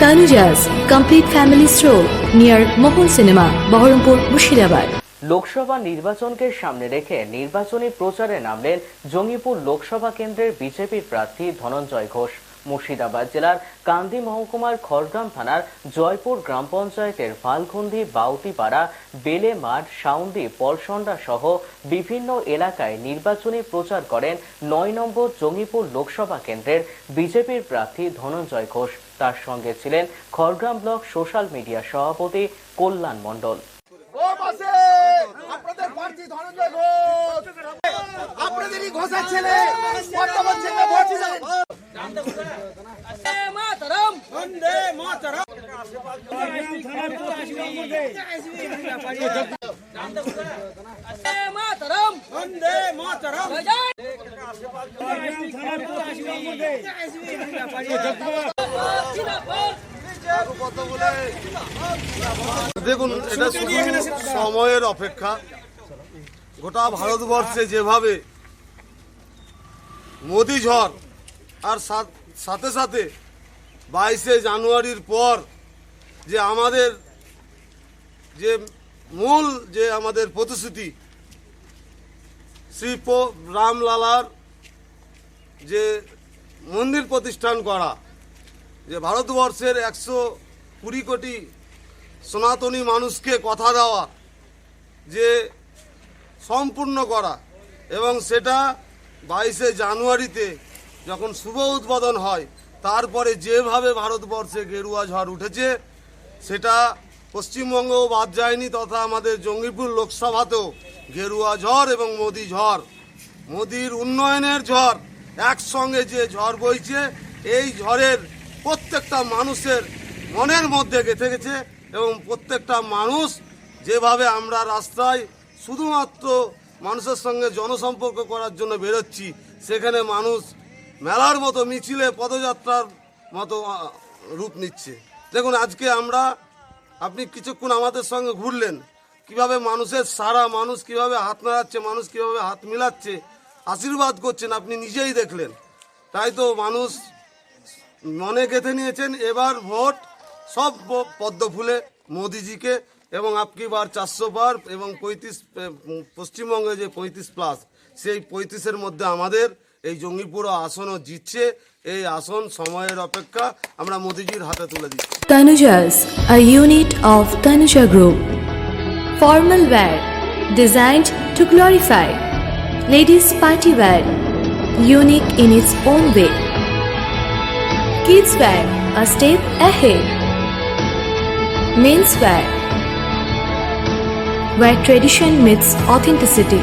Tanuja's complete family stroll near Mohol Cinema, Baharampur, Mushirabad. Lok Sabha নির্বাচনকে সামনে রেখে নির্বাচনী প্রচারে নামলেন জঙ্গিপুর লোকসভা কেন্দ্রের বিজেপির প্রার্থী ধনঞ্জয় ঘোষ মুর্শিদাবাদ জেলার কান্দি মহকুমার খড়গ্রাম থানার জয়পুর গ্রাম পঞ্চায়েতের ফালখন্দি বাউতিপাড়া বেলে মাঠ, সাউন্দি, পলসন্ডা সহ বিভিন্ন এলাকায় নির্বাচনী প্রচার করেন নয় নম্বর জঙ্গিপুর লোকসভা কেন্দ্রের বিজেপির প্রার্থী ধনঞ্জয় ঘোষ। তার সঙ্গে ছিলেন খড়গ্রাম ব্লক সোশ্যাল মিডিয়া সভাপতি কল্যাণ মণ্ডল। আপনাদের ঘোষ! আপনাদেরই ছেলে। দেখুন এটা শুধু সময়ের অপেক্ষা। গোটা ভারতবর্ষে যেভাবে মোদি ঝড় আর সাথ- সাথে বাইশে জানুয়ারির পর যে আমাদের যে মূল যে আমাদের প্রতিশ্রুতি, শ্রী রামলালার যে মন্দির প্রতিষ্ঠান করা, যে ভারতবর্ষের একশো কুড়ি কোটি সনাতনী মানুষকে কথা দেওয়া, যে সম্পূর্ণ করা এবং সেটা বাইশে জানুয়ারিতে যখন শুভ উদ্বোধন হয়, তারপরে যেভাবে ভারতবর্ষে গেরুয়া ঝড় উঠেছে, সেটা পশ্চিমবঙ্গও বাদ যায়নি তথা আমাদের জঙ্গিপুর লোকসভাতেও গেরুয়া ঝড় এবং মোদি ঝড়, মোদির উন্নয়নের ঝড়, একসঙ্গে যে ঝড় বইছে, এই ঝড়ের প্রত্যেকটা মানুষের মনের মধ্যে গেঁথে গেছে এবং প্রত্যেকটা মানুষ যেভাবে আমরা রাস্তায় শুধুমাত্র মানুষের সঙ্গে জনসম্পর্ক করার জন্য বেরোচ্ছি, সেখানে মানুষ মেলার মতো মিছিলে পদযাত্রার মতো রূপ নিচ্ছে। দেখুন, আজকে আমরা, আপনি কিছুক্ষণ আমাদের সঙ্গে ঘুরলেন, কীভাবে মানুষের সারা, মানুষ কীভাবে হাত নাড়াচ্ছে, মানুষ কীভাবে হাত মিলাচ্ছে, আশীর্বাদ করছেন, আপনি নিজেই দেখলেন। তাই তো মানুষ মনে গেঁথে নিয়েছেন, এবার ভোট, সব পদ্ম ফুলে মোদিজিকে এবং আপকি বার চারশো বার এবং পঁয়ত্রিশ পশ্চিমবঙ্গে যে পঁয়ত্রিশ প্লাস, সেই পঁয়ত্রিশের মধ্যে আমাদের এই জঙ্গিপুর আসনও জিতছে এই আসন সময়ের অপেক্ষা আমরা মোদিজির হাতে তুলে দিচ্ছি Tanuja's, a unit of Tanuja Group. Formal wear, designed to glorify. Ladies' party wear, unique in its own way. Kids wear, a step ahead. Men's wear, where tradition meets authenticity.